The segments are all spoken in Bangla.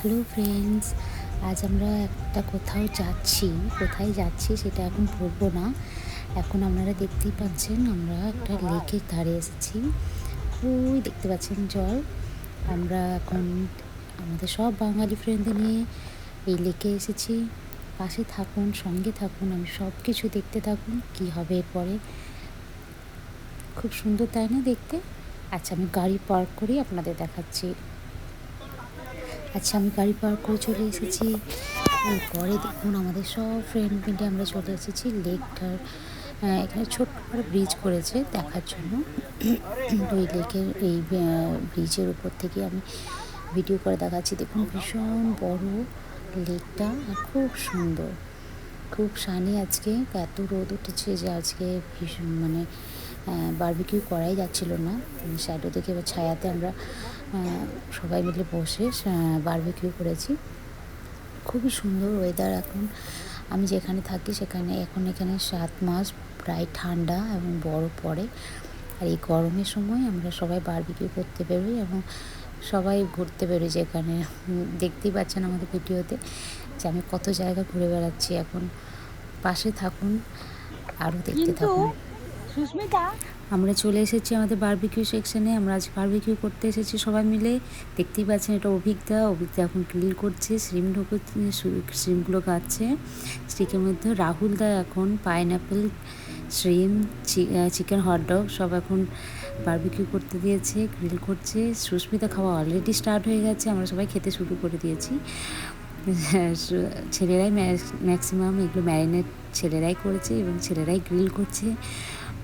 হ্যালো ফ্রেন্ডস, আজ আমরা একটা কোথাও যাচ্ছি। কোথায় যাচ্ছি সেটা এখন বলব না। এখন আপনারা দেখতেই পাচ্ছেন আমরা একটা লেকের ধারে এসেছি। ওই দেখতে পাচ্ছেন জল। আমরা এখন আমাদের সব বাঙালি ফ্রেন্ডদের নিয়ে এই লেকে এসেছি। পাশে থাকুন, সঙ্গে থাকুন, আমি সব কিছু দেখতে থাকুন, কি হবে এরপরে। খুব সুন্দর, তাই না দেখতে? আচ্ছা আমি গাড়ি পার্ক করি আপনাদের দেখাচ্ছি। আচ্ছা আমি গাড়ি পার্ক করে চলে এসেছি। এরপরে দেখুন, আমাদের সব ফ্রেন্ড মিলে আমরা চলে এসেছি লেকটার এখানে ছোট্ট করে ব্রিজ করেছে দেখার জন্য। ওই লেকের, এই ব্রিজের উপর থেকে আমি ভিডিও করে দেখাচ্ছি। দেখুন, ভীষণ বড় লেকটা খুব সুন্দর। খুব সানি আজকে, এত রোদ উঠেছে যে আজকে ভীষণ মানে বারবিকিউ করাই যাচ্ছিল না। শ্যাডো থেকে এবার ছায়াতে আমরা সবাই মিলে বসে বারবিকিউ করেছি। খুবই সুন্দর ওয়েদার এখন। আমি যেখানে থাকি সেখানে এখন এখানে সাত মাস প্রায় ঠান্ডা এবং বরফ পড়ে। আর এই গরমের সময় আমরা সবাই বারবিকিউ করতে বেরোই এবং সবাই ঘুরতে বেরোই যেখানে। দেখতেই পাচ্ছেন আমাদের ভিডিওতে যে আমি কত জায়গা ঘুরে বেড়াচ্ছি এখন। পাশে থাকুন আরও দেখতে থাকুন। সুস্মিতা আমরা চলে এসেছি আমাদের বারবিকিউ সেকশনে আমরা আজ বারবিকিউ করতে এসেছি সবাই মিলে। দেখতেই পাচ্ছেন এটা অভিজ্ঞতা অভিজ্ঞতা এখন ক্লিন করছে শ্রিম ঢুকো শ্রিমগুলো কাটছে। স্টিকের মধ্যে রাহুল দা এখন পাইনঅ্যাপেল শ্রিম চিকেন হটডগ সব এখন বারবিকিউ করতে দিয়েছে গ্রিল করছে। সুস্মিতা খাওয়া অলরেডি স্টার্ট হয়ে গেছে, আমরা সবাই খেতে শুরু করে দিয়েছি। ছেলেরাই ম্যাক্সিমাম এগুলো ম্যারিনেট ছেলেরাই করেছে এবং ছেলেরাই গ্রিল করছে।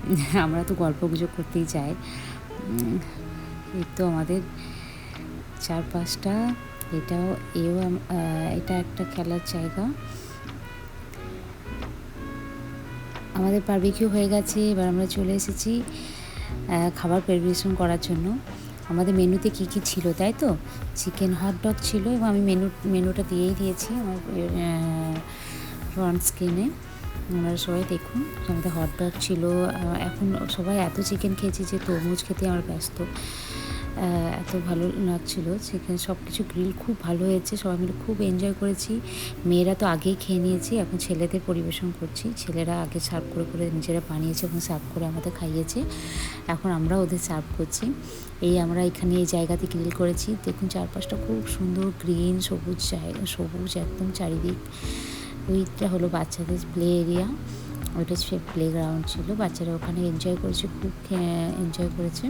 আমরা তো গল্প গুজব করতেই চাই। এই তো আমাদের চারপাশটা, এটাও, এও এটা একটা খেলার জায়গা। আমাদের বারবিকিউ হয়ে গেছে, এবার আমরা চলে এসেছি খাবার পরিবেশন করার জন্য। আমাদের মেনুতে কি কি ছিল, তাই তো? চিকেন হট ডগ ছিল এবং আমি মেনু মেনুটা দিয়েই দিয়েছি আমার ফ্রন্ট স্ক্রিনে আপনারা সবাই দেখুন, আমাদের হট ডগ ছিল এখন সবাই এত চিকেন খেয়েছি যে তরমুজ খেতে আমার ব্যস্ত। এত ভালো লাগছিল সেখানে সব কিছু গ্রিল খুব ভালো হয়েছে, সবাই মিলে খুব এনজয় করেছি। মেয়েরা তো আগেই খেয়ে নিয়েছি, এখন ছেলেদের পরিবেশন করছি। ছেলেরা আগে সার্ভ করে করে নিজেরা বানিয়েছে এবং সার্ভ করে আমাদের খাইয়েছে। এখন আমরা ওদের সার্ভ করছি। এই আমরা এখানে এই জায়গাতে গ্রিল করেছি। দেখুন চারপাশটা খুব সুন্দর গ্রিন সবুজ সবুজ একদম চারিদিক। ওইটা হলো বাচ্চাদের প্লে এরিয়া। ওইটা সে প্লে গ্রাউন্ড ছিল। বাচ্চারা ওখানে এনজয় করেছে, খুব এনজয় করেছে।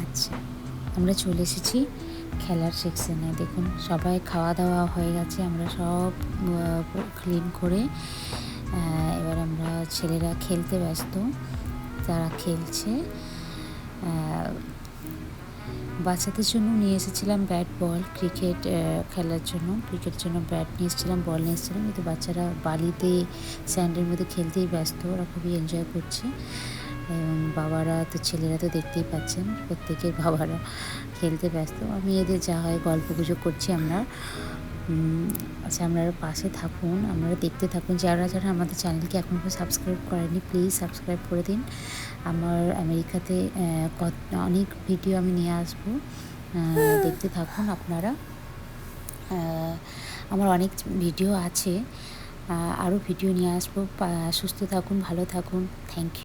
আচ্ছা আমরা চলে এসেছি খেলার সেকশনে দেখুন, সবাই খাওয়া দাওয়া হয়ে গেছে। আমরা সব ক্লিন করে এবার আমরা ছেলেরা খেলতে ব্যস্ত। তারা খেলছে বাচ্চাদের জন্য নিয়ে এসেছিলাম ব্যাট বল, ক্রিকেট খেলার জন্য। ক্রিকেট জন্য ব্যাট নিয়ে এসেছিলাম, বল নিয়ে এসেছিলাম। কিন্তু বাচ্চারা বালিতে, স্যান্ডের মধ্যে খেলতেই ব্যস্ত, ওরা খুবই এনজয় করছে। এবং বাবারা তো, ছেলেরা তো দেখতেই পাচ্ছেন, প্রত্যেকের বাবারা খেলতে ব্যস্ত। আমি এদের যা হয় গল্প গুজব করছি আমরা। আচ্ছা আপনারা পাশে থাকুন, আপনারা দেখতে থাকুন। যারা যারা আমাদের চ্যানেলকে এখন সাবস্ক্রাইব করেনি প্লিজ সাবস্ক্রাইব করে দিন। আমার আমেরিকাতে কত- অনেক ভিডিও আমি নিয়ে আসব। দেখতে থাকুন আপনারা। আমার অনেক ভিডিও আছে। আরও ভিডিও নিয়ে আসব। সুস্থ থাকুন, ভালো থাকুন। Thank you.